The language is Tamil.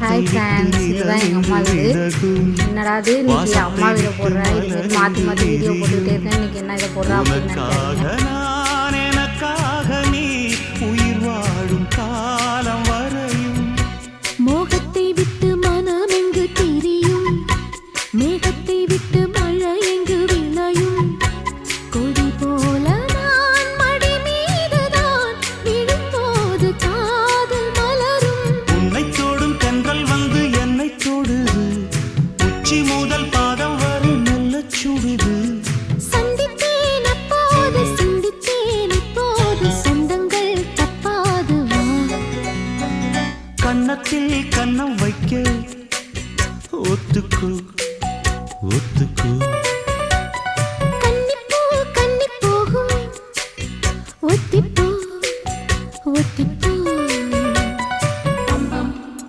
ஹாய் ஃப்ரெண்ட்ஸ் இதுதான் எங்கள் அம்மா வீடு. என்னடா இது? இன்னைக்கு அம்மா வீடு போடுறேன் இது மாதிரி மாற்றி மாற்றி வீடியோ போட்டுக்கிட்டே இருக்கேன். இன்னைக்கு என்ன இதை போடுறா அப்படின்னு மோகத்தை விட்டு மனம் எங்கு திரியும்? சுழிவு சந்தித்தேன் அப்போது சிந்தித்தேன் இப்போது சொந்தங்கள் தப்பாது கன்னத்தில் கன்னம் வைக்க ஒத்துக்கு ஒத்துக்கு. கன்னிப்பூ கன்னிப்போகும் ஒத்திப்பூ ஒத்திப்பூ.